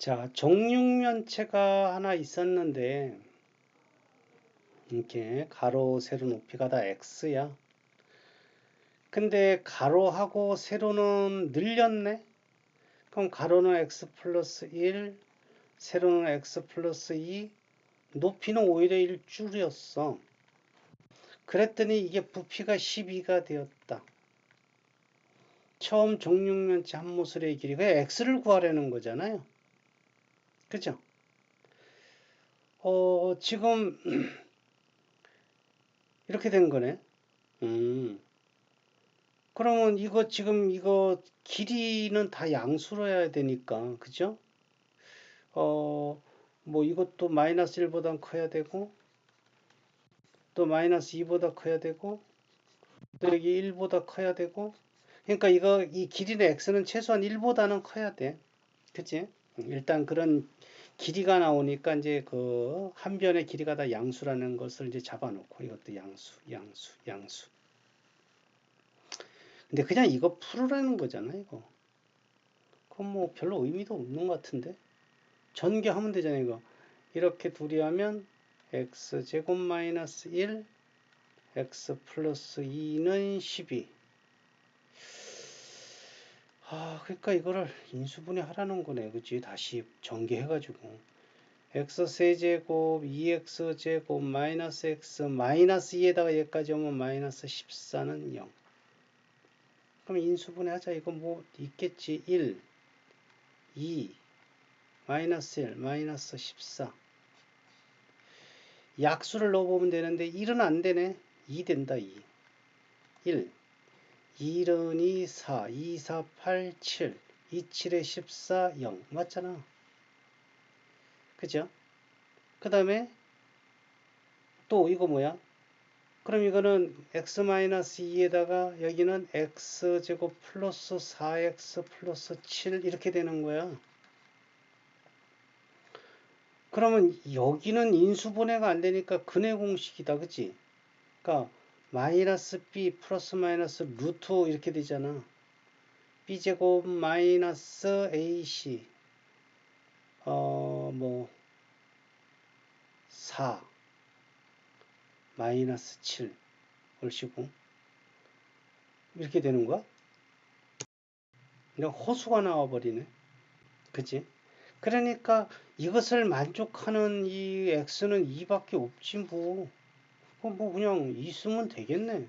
자, 종육면체가 하나 있었는데 이렇게 가로 세로 높이가 다 x야. 근데 가로하고 세로는 늘렸네. 그럼 가로는 x 플러스 1, 세로는 x 플러스 2, 높이는 오히려 1 줄였어. 그랬더니 이게 부피가 12가 되었다. 처음 종육면체 한모술의 길이가 x를 구하려는 거잖아요. 그죠? 어, 지금 이렇게 된 거네. 음. 그러면 이거 지금 이거 길이는 다 양수로 해야 되니까, 그죠? 어, 뭐 이것도 마이너스 1보다 커야 되고, 또 마이너스 2보다 커야 되고, 또 여기 1보다 커야 되고, 그러니까 이거 이 길이의 x는 최소한 1보다는 커야 돼. 그치? 일단 그런 길이가 나오니까 이제 그 한 변의 길이가 다 양수라는 것을 이제 잡아놓고 이것도 양수, 양수, 양수. 근데 그냥 이거 풀으라는 거잖아, 이거. 그럼 뭐 별로 의미도 없는 것 같은데? 전개하면 되잖아, 이거. 이렇게 둘이 하면 x 제곱 마이너스 1, x 플러스 2는 12. 아, 그러니까 이거를 인수분해 하라는 거네. 그치? 다시 전개해 가지고. x 세제곱 2x 제곱 마이너스 x 마이너스 2에다가 얘까지 오면 마이너스 14는 0. 그럼 인수분해 하자. 이거 뭐 있겠지? 1, 2, 마이너스 1, 마이너스 14. 약수를 넣어보면 되는데 1은 안 되네. 2 된다, 2. 1. 1은 2, 4, 2, 4, 8, 7, 2, 7에 14, 0. 맞잖아. 그죠? 그 다음에 또 이거 뭐야? 그럼 이거는 x-2에다가 여기는 x제곱 플러스 4x 플러스 7 이렇게 되는 거야. 그러면 여기는 인수분해가 안 되니까 근해 공식이다. 그치? 그러니까 마이너스 b 플러스 마이너스 루트 이렇게 되잖아. b제곱 마이너스 ac 어뭐 4 마이너스 7 얼씨구 이렇게 되는 거야? 그냥 호수가 나와버리네. 그치? 그러니까 이것을 만족하는 이 x는 2밖에 없지 뭐. 뭐 그냥 있으면 되겠네.